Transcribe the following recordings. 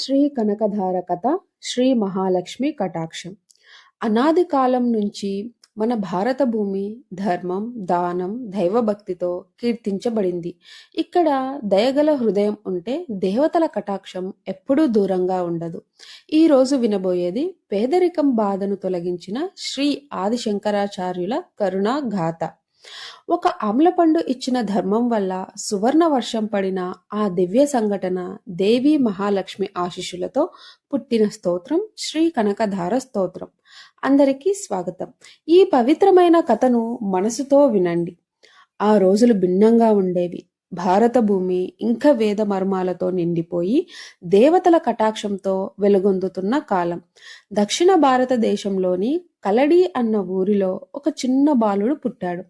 శ్రీ కనకధార కథ శ్రీ మహాలక్ష్మి కటాక్షం. అనాది కాలం నుంచి మన భారత భూమి ధర్మం దానం దైవభక్తితో కీర్తించబడింది. ఇక్కడ దయగల హృదయం ఉంటే దేవతల కటాక్షం ఎప్పుడూ దూరంగా ఉండదు. ఈ రోజు వినబోయేది పేదరికం బాధను తొలగించిన శ్రీ ఆదిశంకరాచార్యుల కరుణా గాథ ఒక ఆమ్లపండు ఇచ్చిన ధర్మం వల్ల సువర్ణ వర్షం పడిన ఆ దివ్య సంఘటన దేవి మహాలక్ష్మి ఆశీస్సులతో పుట్టిన స్తోత్రం శ్రీ కనకధార స్తోత్రం. అందరికీ స్వాగతం. ఈ పవిత్రమైన కథను మనసుతో వినండి. ఆ రోజులు భిన్నంగా ఉండేవి. భారత భూమి ఇంకా వేద మర్మాలతో నిండిపోయి దేవతల కటాక్షంతో వెలుగొందుతున్న కాలం. దక్షిణ భారతదేశంలోని కలడి అన్న ఊరిలో ఒక చిన్న బాలుడు పుట్టాడు.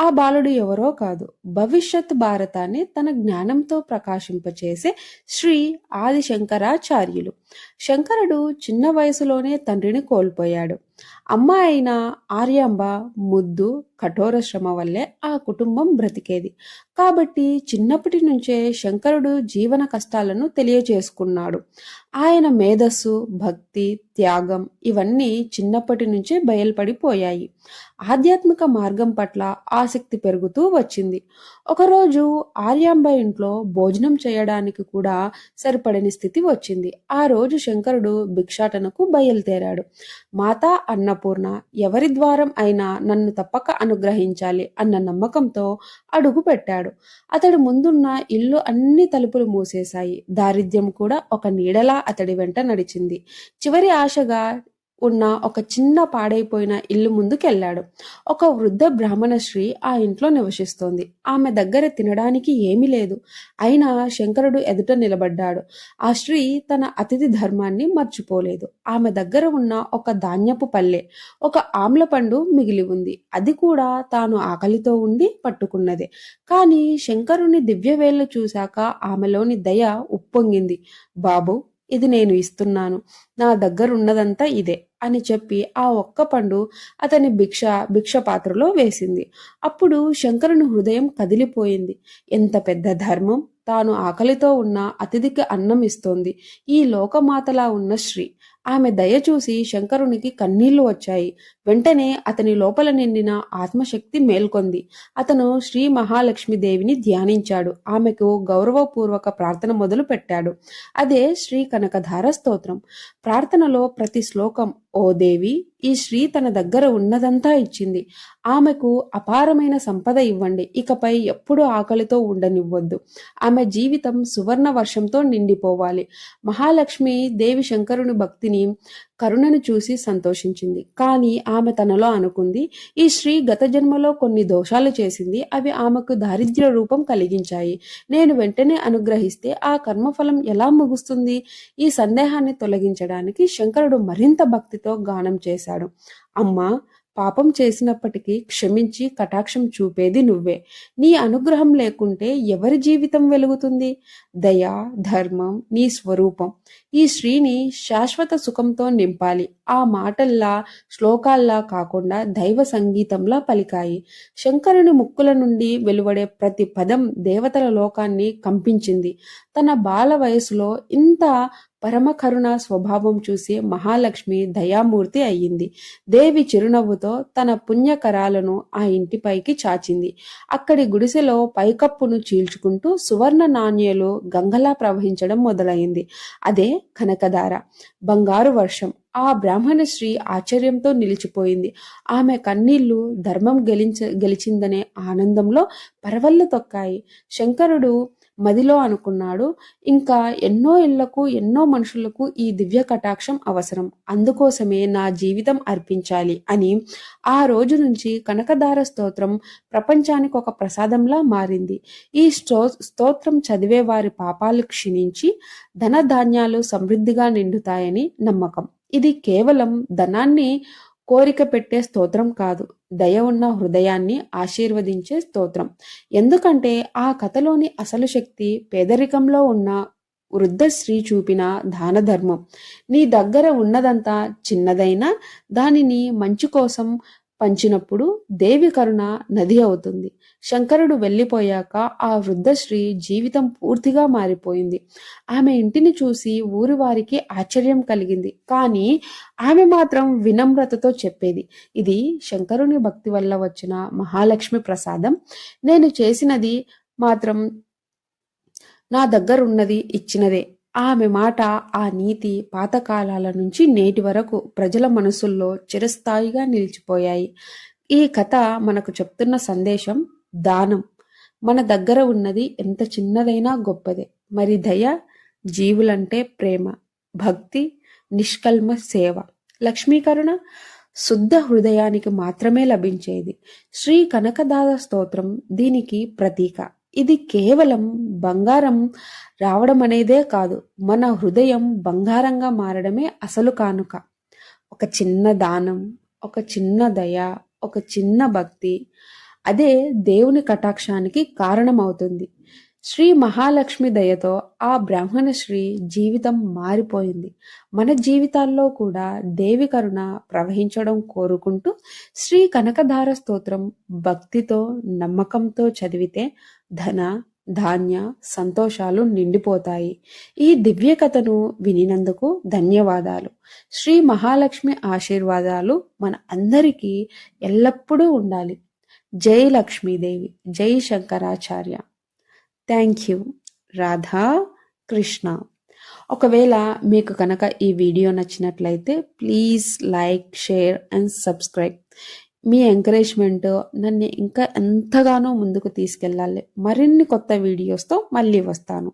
ఆ బాలుడు ఎవరో కాదు. భవిష్యత్ భారతాన్ని తన జ్ఞానంతో ప్రకాశింపచేసే శ్రీ ఆదిశంకరాచార్యులు. శంకరుడు చిన్న వయసులోనే తండ్రిని కోల్పోయాడు. అమ్మ అయిన ఆర్యాంబ ముద్దు కఠోర శ్రమ వల్లే ఆ కుటుంబం బ్రతికేది. కాబట్టి చిన్నప్పటి నుంచే శంకరుడు జీవన కష్టాలను తెలియచేసుకున్నాడు. ఆయన మేధస్సు భక్తి త్యాగం ఇవన్నీ చిన్నప్పటి నుంచే బయలుపడిపోయాయి. ఆధ్యాత్మిక మార్గం పట్ల ఆసక్తి పెరుగుతూ వచ్చింది. ఒకరోజు ఆర్యాంబ ఇంట్లో భోజనం చేయడానికి కూడా సరిపడని స్థితి వచ్చింది. ఆ రోజు శంకరుడు భిక్షాటనకు బయలుదేరాడు. మాతా అన్నపూర్ణ ఎవరి ద్వారం అయినా నన్ను తప్పక అనుగ్రహించాలి అన్న నమ్మకంతో అడుగు పెట్టాడు. అతడి ముందున్న ఇల్లు అన్ని తలుపులు మూసేశాయి. దారిద్ర్యం కూడా ఒక నీడలా అతడి వెంట నడిచింది. చివరి ఆశగా ఉన్న ఒక చిన్న పాడైపోయిన ఇల్లు ముందుకెళ్ళాడు. ఒక వృద్ధ బ్రాహ్మణ శ్రీ ఆ ఇంట్లో నివసిస్తోంది. ఆమె దగ్గర తినడానికి ఏమీ లేదు. అయినా శంకరుడు ఎదుట నిలబడ్డాడు. ఆ స్త్రీ తన అతిథి ధర్మాన్ని మర్చిపోలేదు. ఆమె దగ్గర ఉన్న ఒక ధాన్యపు పల్లె ఒక ఆమ్ల పండు మిగిలి ఉంది. అది కూడా తాను ఆకలితో ఉండి పట్టుకున్నదే. కానీ శంకరుని దివ్యవేళ్ళు చూశాక ఆమెలోని దయ ఉప్పొంగింది. బాబు ఇది నేను ఇస్తున్నాను. నా దగ్గర ఉన్నదంతా ఇదే. అని చెప్పి ఆ ఒక్క పండు అతని భిక్ష భిక్ష పాత్రలో వేసింది. అప్పుడు శంకరుని హృదయం కదిలిపోయింది. ఎంత పెద్ద ధర్మం! తాను ఆకలితో ఉన్న అతిథికి అన్నం ఇస్తోంది. ఈ లోకమాతలా ఉన్న శ్రీ ఆమె దయ చూసి శంకరునికి కన్నీళ్ళు వచ్చాయి. వెంటనే అతని లోపల నిండిన ఆత్మశక్తి మేల్కొంది. అతను శ్రీ మహాలక్ష్మి దేవిని ధ్యానించాడు. ఆమెకు గౌరవపూర్వక ప్రార్థన మొదలు పెట్టాడు. అదే శ్రీ కనకధార స్తోత్రం. ప్రార్థనలో ప్రతి శ్లోకం ఓ దేవి ఈ శ్రీ తన దగ్గర ఉన్నదంతా ఇచ్చింది. ఆమెకు అపారమైన సంపద ఇవ్వండి. ఇకపై ఎప్పుడు ఆకలితో ఉండనివ్వద్దు. ఆమె జీవితం సువర్ణ వర్షంతో నిండిపోవాలి. మహాలక్ష్మి దేవి శంకరుని భక్తిని కరుణను చూసి సంతోషించింది. కానీ ఆమె తనలో అనుకుంది ఈ స్త్రీ గత జన్మలో కొన్ని దోషాలు చేసింది అవి ఆమెకు దారిద్ర్య రూపం కలిగించాయి. నేను వెంటనే అనుగ్రహిస్తే ఆ కర్మఫలం ఎలా ముగుస్తుంది? ఈ సందేహాన్ని తొలగించడానికి శంకరుడు మరింత భక్తితో గానం చేశాడు. అమ్మా పాపం చేసినప్పటికీ క్షమించి కటాక్షం చూపేది నువ్వే. నీ అనుగ్రహం లేకుంటే ఎవరి జీవితం వెలుగుతుంది? దయ ధర్మం నీ స్వరూపం. ఈ శ్రీని శాశ్వత సుఖంతో నింపాలి. ఆ మాటల్లా శ్లోకాల్లా కాకుండా దైవ సంగీతంలా పలికాయి. శంకరుని ముక్కుల నుండి వెలువడే ప్రతి పదం దేవతల లోకాన్ని కంపించింది. తన బాల వయసులో ఇంత పరమకరుణ స్వభావం చూసి మహాలక్ష్మి దయామూర్తి అయ్యింది. దేవి చిరునవ్వుతో తన పుణ్యకరాలను ఆ ఇంటిపైకి చాచింది. అక్కడి గుడిసెలో పైకప్పును చీల్చుకుంటూ సువర్ణ నాణ్యలు గంగలా ప్రవహించడం మొదలైంది. అదే కనకధార. బంగారు వర్షం. ఆ బ్రాహ్మణ స్త్రీ ఆశ్చర్యంతో నిలిచిపోయింది. ఆమె కన్నీళ్ళు ధర్మం గెలించ గెలిచిందనే ఆనందంలో పరవళ్ళు తొక్కాయి. శంకరుడు మదిలో అనుకున్నాడు ఇంకా ఎన్నో ఇళ్ళకు ఎన్నో మనుషులకు ఈ దివ్య కటాక్షం అవసరం. అందుకోసమే నా జీవితం అర్పించాలి అని ఆ రోజు నుంచి కనకదార స్తోత్రం ప్రపంచానికి ఒక ప్రసాదంలా మారింది. ఈ స్తో స్తోత్రం చదివే వారి పాపాలు క్షీణించి ధనధాన్యాలు సమృద్ధిగా నిండుతాయని నమ్మకం. ఇది కేవలం ధనాన్ని కోరిక పెట్టే స్తోత్రం కాదు. దయ ఉన్న హృదయాన్ని ఆశీర్వదించే స్తోత్రం. ఎందుకంటే ఆ కథలోని అసలు శక్తి పేదరికంలో ఉన్న వృద్ధ స్త్రీ చూపిన దాన ధర్మం. నీ దగ్గర ఉన్నదంతా చిన్నదైనా దానిని మంచి కోసం పంచినప్పుడు దేవి కరుణ నది అవుతుంది. శంకరుడు వెళ్ళిపోయాక ఆ వృద్ధ జీవితం పూర్తిగా మారిపోయింది. ఆమె ఇంటిని చూసి ఊరి వారికి ఆశ్చర్యం కలిగింది. కానీ ఆమె మాత్రం వినమ్రతతో చెప్పేది ఇది శంకరుని భక్తి వల్ల వచ్చిన మహాలక్ష్మి ప్రసాదం. నేను చేసినది మాత్రం నా దగ్గరున్నది ఇచ్చినదే. ఆమె మాట ఆ నీతి పాతకాలాల నుంచి నేటి వరకు ప్రజల మనసుల్లో చిరస్థాయిగా నిలిచిపోయాయి. ఈ కథ మనకు చెప్తున్న సందేశం దానం. మన దగ్గర ఉన్నది ఎంత చిన్నదైనా గొప్పదే. మరి దయ జీవులంటే ప్రేమ భక్తి నిష్కల్మ సేవ. లక్ష్మీకరణ శుద్ధ హృదయానికి మాత్రమే లభించేది. శ్రీ కనకదాద స్తోత్రం దీనికి ప్రతీక. ఇది కేవలం బంగారం రావడం అనేదే కాదు. మన హృదయం బంగారంగా మారడమే అసలు కానుక. ఒక చిన్న దానం ఒక చిన్న దయ ఒక చిన్న భక్తి అదే దేవుని కటాక్షానికి కారణమవుతుంది. శ్రీ మహాలక్ష్మి దయతో ఆ బ్రాహ్మణ శ్రీ జీవితం మారిపోయింది. మన జీవితాల్లో కూడా దేవి కరుణ ప్రవహించడం కోరుకుంటూ శ్రీ కనకధార స్తోత్రం భక్తితో నమ్మకంతో చదివితే ధన ధాన్య సంతోషాలు నిండిపోతాయి. ఈ దివ్య కథను వినినందుకు ధన్యవాదాలు. శ్రీ మహాలక్ష్మి ఆశీర్వాదాలు మన అందరికీ ఎల్లప్పుడూ ఉండాలి. జై లక్ష్మీదేవి జై శంకరాచార్య. థ్యాంక్ యూ రాధా కృష్ణ ఒకవేళ మీకు కనుక ఈ వీడియో నచ్చినట్లయితే please like share and subscribe me encouragement నన్ను ఇంకా ఎంతగానో ముందుకు తీసుకెళ్ళాలి. మరిన్ని కొత్త వీడియోస్తో మళ్ళీ వస్తాను.